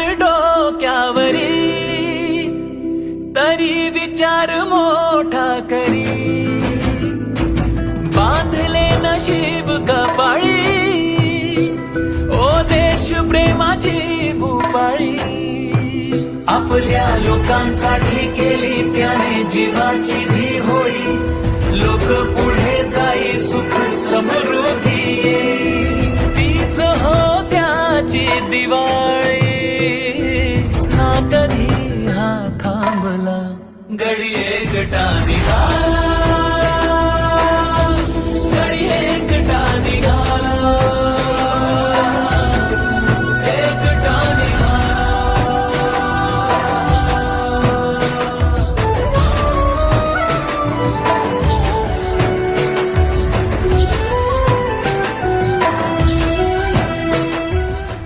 डोक्यावरी. तरी विचार मोठा करी. बांधले नशीब कपाळी. ओ देश प्रेमाची भूपाळी. आपल्या लोकांसाठी केली त्याने जीवाची भी होळी. लोक पुढे जाई सुख समृद्धी. तीच हो त्याची दिवाळी. ना कधी